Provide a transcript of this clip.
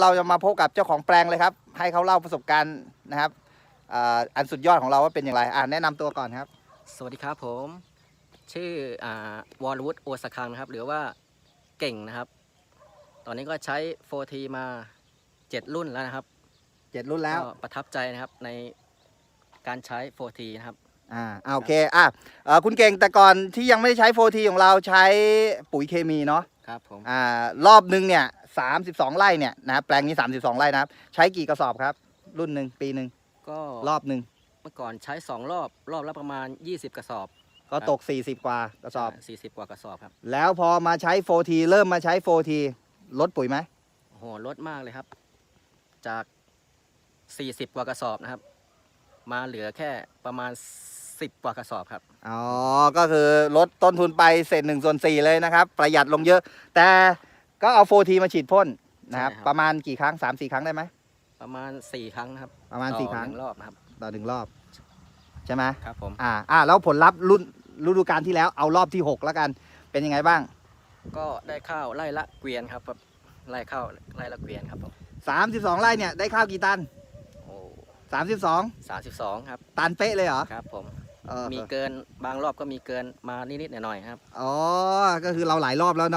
เราจะมาพบกับเจ้าของแปลงเลยครับ ให้เขาเล่าประสบการณ์นะครับอ่าอันสุดยอดของเราว่าเป็นอย่างไรอ่าแนะนำตัวก่อนครับ สวัสดีครับผม ชื่ออ่าวอลวุฒโอสคังนะครับ หรือว่าเก่งนะครับ ตอนนี้ก็ใช้ 4T มา 7 รุ่นแล้วนะครับเจ็ดรุ่นแล้วก็ประทับใจนะครับในการใช้ 4T นะครับอ่าอ่าโอเคอะเอ่อคุณเก่งแต่ก่อนที่ยังไม่ได้ใช้ 4T ของเราใช้ปุ๋ยเคมีเนาะครับผมอ่ารอบหนึ่งเนี่ย 32ไร่เนี่ยนะครับแปลงนี้32ไร่นะครับใช้กี่กระสอบครับ รุ่นหนึ่งปีหนึ่งก็รอบหนึ่งเมื่อก่อนใช้2รอบรอบละประมาณ 20 กระสอบก็ตก 40 กว่ากระสอบา40 กว่ากระสอบครับ แล้วพอมาใช้ 4T เริ่มมาใช้ 4T ลดปุ๋ยไหมโอ้โหลดมากเลยครับ จาก 40 กว่ากระสอบนะครับ มาเหลือแค่ประมาณ 10 กว่ากระสอบครับอ๋อก็คือลดต้นทุนไปเศษหนึ่งส่วนสี่เลยนะครับ ประหยัดลงเยอะ แต่ ก็เอา 4T มาฉีดพ่นนะครับ ใช่ครับ ประมาณกี่ครั้ง3 4ครั้งได้ไหมประมาณ4ครั้งนะครับประมาณต่อสี่ครั้งหนึ่งรอบนะครับต่อหนึ่งรอบ ใช่ไหมครับผมอ่าอ่าแล้วผลลัพธ์รุ่นฤดูกาลที่แล้วเอารอบที่6แล้วกัน เป็นยังไงบ้างก็ได้ข้าวไร่ละเกวียนครับแบบไร่ข้าวไร่ละเกวียนครับผม32ไร่เนี่ยได้ข้าวกี่ตันโอ้32สามสิบสองครับตันเป๊ะเลยเหรอครับผมเออมีเกินบางรอบก็มีเกินมานิดๆหน่อยๆครับ อ๋อก็คือเราหลายรอบแล้วเนาะ